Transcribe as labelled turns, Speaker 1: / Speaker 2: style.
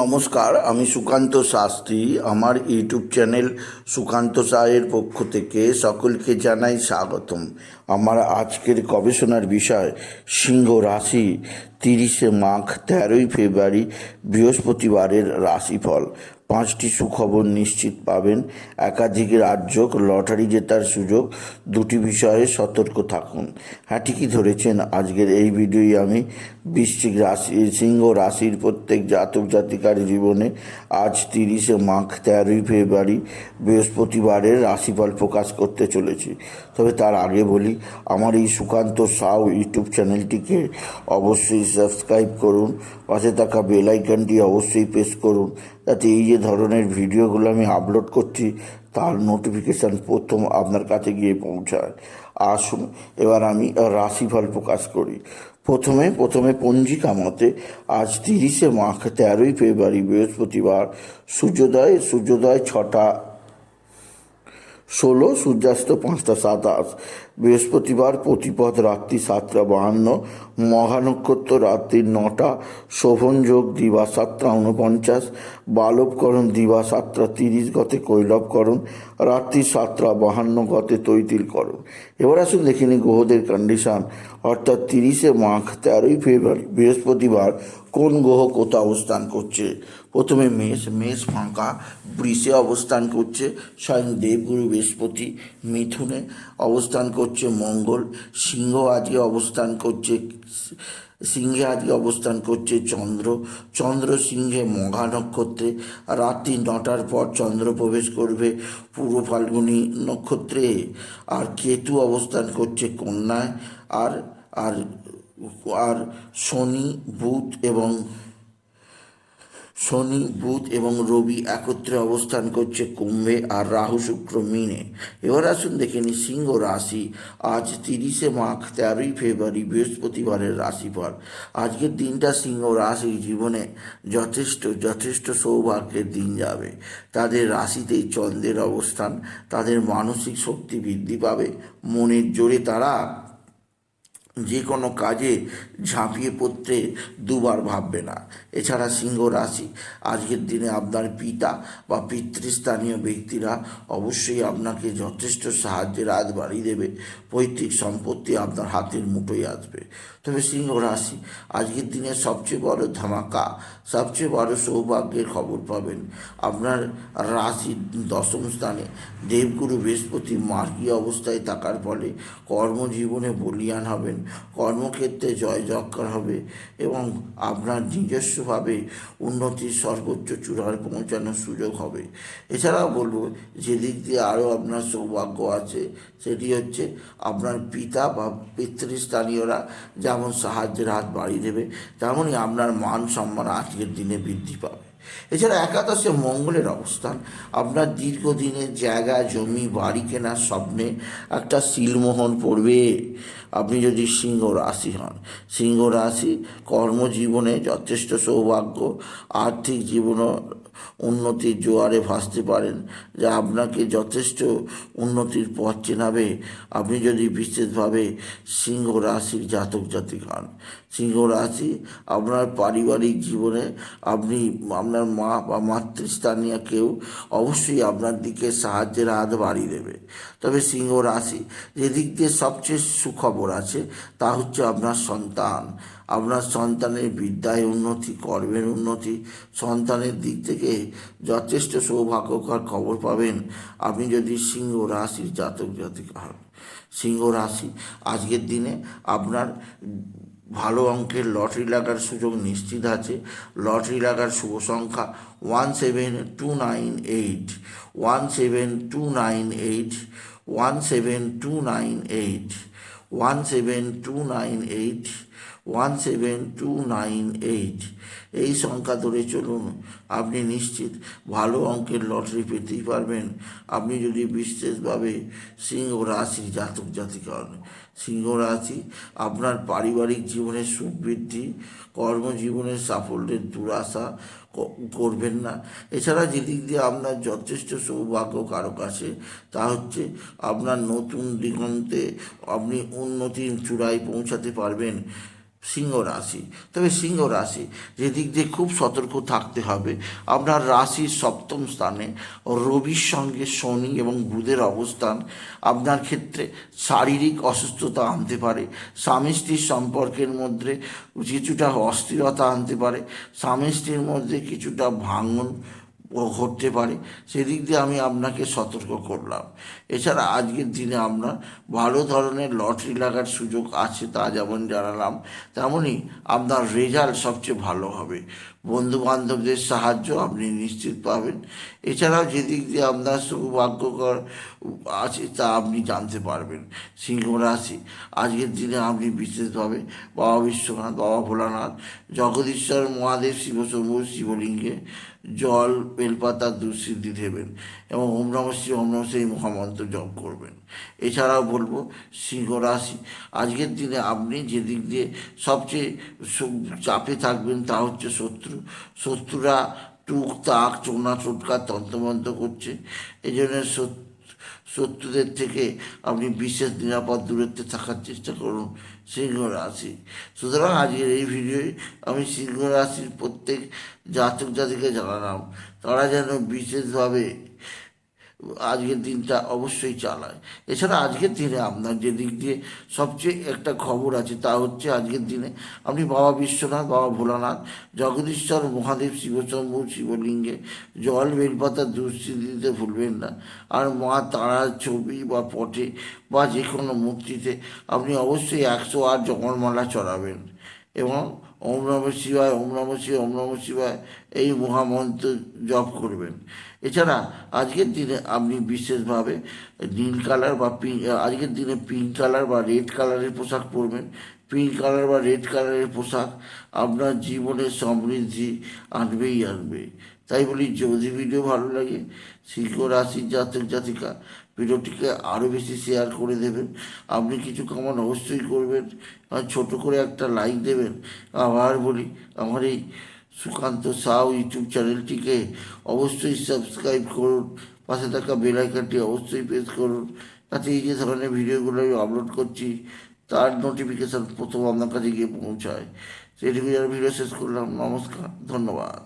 Speaker 1: নমস্কার, আমি সুকান্ত শাস্ত্রী। আমার ইউটিউব চ্যানেল সুকান্ত সাহের পক্ষ থেকে সকলকে জানাই স্বাগতম। আমার আজকের গবেষণার বিষয়, সিংহ রাশি, তিরিশে মাঘ তেরোই ফেব্রুয়ারি বৃহস্পতিবারের রাশিফল। পাঁচটি সুখবর নিশ্চিত পাবেন। একাধিক রাজ্য লটারি জেতার সুযোগ, দুটি বিষয়ে সতর্ক থাকুন। হ্যাঁ ঠিকই ধরেছেন। আজকের এই ভিডিওই আমি বৃশ্চিক রাশি, সিংহ রাশির প্রত্যেক জাতক জাতিকার জীবনে আজ তিরিশে মাঘ, তেরোই ফেব্রুয়ারি বৃহস্পতিবারের রাশিফল প্রকাশ করতে চলেছি। তবে তার আগে বলি, আমার এই সুকান্ত সাউ ইউটিউব চ্যানেলটিকে অবশ্যই সাবস্ক্রাইব করুন। পাশে থাকা বেল আইকনটি অবশ্যই প্রেস করুন। যাতে এই যে ধরনের ভিডিওগুলো আমি আপলোড করছি, তার নোটিফিকেশান প্রথম আপনার কাছে গিয়ে পৌঁছায়। আসুন, এবার আমি রাশিফল প্রকাশ করি। প্রথমে প্রথমে পঞ্জিকা মতে আজ তিরিশে মাঘ তেরোই ফেব্রুয়ারি বৃহস্পতিবার, সূর্যোদয় সূর্যোদয় ছটা ষোলো, সূর্যাস্ত পাঁচটা, সাতাশ। বৃহস্পতিবার প্রতিপদ রাত্রি সাতটা বাহান্ন, মহানক্ষত্র রাত্রি নটা শোভন যোগ দিবা সাতটা উনপঞ্চাশ বালবকরণ দিবা সাতটা তিরিশ গতে কৈলবকরণ, রাত্রি সাতটা বাহান্ন গতে তৈতিলকরণ। এবার আসুন দেখে নিই গ্রহদের কন্ডিশন অর্থাৎ তিরিশে মাঘ, তেরোই ফেব্রুয়ারি, বৃহস্পতিবার কোন গ্রহ কোথা অবস্থান করছে? প্রথমে মেষ মেষ ফাঁকা, বৃষে অবস্থান করছে, স্বয়ং দেবগুরু বৃহস্পতি, মিথুনে অবস্থান করছে মঙ্গল, সিংহ আজকে অবস্থান করছে, সিংহে আজকে অবস্থান করছে চন্দ্র চন্দ্র সিংহে মঘা নক্ষত্রে, রাত্রি নটার পর চন্দ্র প্রবেশ করবে পূর্ব ফাল্গুনি নক্ষত্রে, আর কেতু অবস্থান করছে কন্যায়, আর আর আর শনি, বুধ এবং শনি, বুধ এবং রবি একত্রে অবস্থান করছে কুম্ভে আর রাহু শুক্র মিনে। এবার আসুন দেখে নি সিংহ রাশি। আজ তিরিশে মাঘ, তেরোই ফেব্রুয়ারি, বৃহস্পতিবারের রাশিফল। আজকের দিনটা সিংহ রাশির জীবনে যথেষ্ট যথেষ্ট সৌভাগ্যের দিন যাবে। তাদের রাশিতেই চন্দ্রের অবস্থান, তাদের মানসিক শক্তি বৃদ্ধি পাবে, মনের জোরে তারা যে কোনো কাজে ঝাঁপিয়ে পড়তে দুবার ভাববে না। এছাড়া সিংহ রাশি, আজকের দিনে আপনার পিতা বা পিতৃস্থানীয় ব্যক্তিরা অবশ্যই আপনাকে যথেষ্ট সাহায্যের হাত বাড়িয়ে দেবে। পৈতৃক সম্পত্তি আপনার হাতের মুঠোয় আসবে। তবে সিংহ রাশি, আজকের দিনে সবচেয়ে বড় ধামাকা, সবচেয়ে বড় সৌভাগ্যের খবর পাবেন আপনার রাশির দশম স্থানে। দেবগুরু বৃহস্পতি মার্গী অবস্থায় থাকার ফলে কর্মজীবনে বলিয়ান হবেন। কর্মক্ষেত্রে জয় জক্কর হবে এবং আপনার নিজস্বভাবে উন্নতির সর্বোচ্চ চূড়ার পৌঁছানোর সুযোগ হবে। এছাড়াও বলব যে দিক দিয়ে আরও আপনার সৌভাগ্য আছে, সেটি হচ্ছে আপনার পিতা বা পিতৃস্থানীয়রা যেমন সাহায্যের হাত বাড়িয়ে দেবে, তেমনই আপনার মান সম্মান আজকের দিনে বৃদ্ধি পাবে। এছাড়া একাদশে মঙ্গলের অবস্থান। আপনার দীর্ঘদিনের জায়গা, জমি, বাড়ি কেনার স্বপ্নে একটা শিলমোহন পড়বে। আপনি যদি সিংহ রাশি হন, সিংহ রাশি কর্মজীবনে যথেষ্ট সৌভাগ্য, আর্থিক জীবনও উন্নতির জোয়ারে ভাসতে পারেন, যা আপনাকে যথেষ্ট উন্নতির পথ চেনাবে। আপনি যদি বিশেষভাবে সিংহ রাশির জাতক জাতিক হন, সিংহ রাশি আপনার পারিবারিক জীবনে আপনি আপনার মা বা মাতৃস্থানীয় কেউ অবশ্যই আপনার দিকে সাহায্যের হাত বাড়িয়ে দেবে। তবে সিংহ রাশি যেদিক দিয়ে সবচেয়ে সুখবর আছে, তা হচ্ছে আপনার সন্তান। আপনার সন্তানের বিদ্যায় উন্নতি, কর্মের উন্নতি, সন্তানের দিক থেকে যথেষ্ট সৌভাগ্যকর খবর পাবেন। আপনি যদি সিংহ রাশির জাতক জাতিকা হন, সিংহ রাশি আজকের দিনে আপনার ভালো অঙ্কের লটারি লাগার সুযোগ নিশ্চিত আছে। লটারি লাগার শুভ সংখ্যা one seven two nine eight, one seven two nine eight, one seven two nine eight, one seven two nine eight one seven two nine eight এই সংখ্যা ধরে চলুন, আপনি নিশ্চিত ভালো অঙ্কের লটারি পেতেই পারবেন। আপনি যদি বিশেষভাবে সিংহ রাশি জাতক জাতিকা হন, সিংহ রাশি আপনার পারিবারিক জীবনের সুখ বৃদ্ধি, কর্মজীবনের সাফল্যের দুরাশা করবেন না। এছাড়া যেদিক দিয়ে আপনার যথেষ্ট সৌভাগ্য কারক আছে, তা হচ্ছে আপনার নতুন দিগন্তে আপনি উন্নতির চূড়ায় পৌঁছাতে পারবেন। সিংহ রাশি। তবে সিংহ রাশি যেদিক দিয়ে খুব সতর্ক থাকতে হবে আপনার রাশির সপ্তম স্থানে রবির সঙ্গে শনি এবং বুধের অবস্থান আপনার ক্ষেত্রে শারীরিক অসুস্থতা আনতে পারে, স্বামী স্ত্রীর সম্পর্কের মধ্যে কিছুটা অস্থিরতা আনতে পারে, স্বামী স্ত্রীর মধ্যে কিছুটা ভাঙন ঘটতে পারে, সেদিক দিয়ে আমি আপনাকে সতর্ক করলাম। এছাড়া আজকের দিনে আমরা ভালো ধরনের লটারি লাগার সুযোগ আছে তা যেমন জানালাম তেমনই আপনার রেজাল্ট সবচেয়ে ভালো হবে। বন্ধু বান্ধবদের সাহায্য আপনি নিশ্চিত পাবেন। এছাড়াও যেদিক দিয়ে আপনার সৌভাগ্যকর আছে তা আপনি জানতে পারবেন। সিংহ রাশি, আজকের দিনে আপনি বিশেষভাবে বাবা বিশ্বনাথ, বাবা ভোলানাথ, জগদীশ্বর, মহাদেব শিবশম্ভু শিবলিঙ্গে জল, বেলপাতা দুঃসিদ্ধি দেবেন এবং ওম নম শ্রী, ওম নম শ্রী মহামন্ত্র জপ করবেন। এছাড়াও বলব, সিংহ রাশি, আজকের দিনে আপনি যে দিক দিয়ে সবচেয়ে চাপে থাকবেন তা হচ্ছে শত্রু। শত্রুরা টুক তাক চোনা চোটকা তন্ত্রমন্ত্র করছে। এই জন্য শত্রু শত্রুদের থেকে আপনি বিশেষ নিরাপদ দূরত্বে থাকার চেষ্টা করুন সিংহ রাশি। সুতরাং আজকের এই ভিডিওয় আমি সিংহ রাশির প্রত্যেক জাতক জাতিকে জানালাম, তারা যেন বিশেষভাবে আজকের দিনটা অবশ্যই চালায়। এছাড়া আজকের দিনে আপনার যে দিক দিয়ে সবচেয়ে একটা খবর আছে, তা হচ্ছে আজকের দিনে আপনি বাবা বিশ্বনাথ, বাবা ভোলানাথ, জগদীশ্বর, মহাদেব, শিবশম্ভু, শিবলিঙ্গে জল বেলপাতা দিতে ভুলবেন না। আর মা তারার ছবি বা পটে বা যে কোনো মূর্তিতে আপনি অবশ্যই একশো আট জগন্মালা চড়াবেন। এবং ওম নম শিবায়, ওম নম শিবায়, ওম নম শিবায় এই মহামন্ত্র জপ করবেন। এছাড়া আজকের দিনে আপনি বিশেষভাবে নীল কালার বা পিঙ্ক আজকের দিনে পিঙ্ক কালার বা রেড কালারের পোশাক পরবেন। পিঙ্ক কালার বা রেড কালারের পোশাক আপনার জীবনে সমৃদ্ধি আনবেই আনবে। তাই বলি, যদি ভিডিও ভালো লাগে সিংহ রাশির জাতক জাতিকা ভিডিওটিকে আরও বেশি শেয়ার করে দেবেন। আপনি কিছু কমান অবশ্যই করবেন, আর ছোট করে একটা লাইক দেবেন। আবার বলি, আমার এই সুকান্ত সাউ ইউটিউব চ্যানেলটিকে অবশ্যই সাবস্ক্রাইব করুন, পাশে থাকা বেল আইকনটি অবশ্যই প্রেস করুন, তাতে এই যে ধরনের ভিডিওগুলো আমি আপলোড করছি, তার নোটিফিকেশান প্রথম আপনার কাছে গিয়ে পৌঁছায়। সেটিকে যারা ভিডিও শেষ করলাম, নমস্কার, ধন্যবাদ।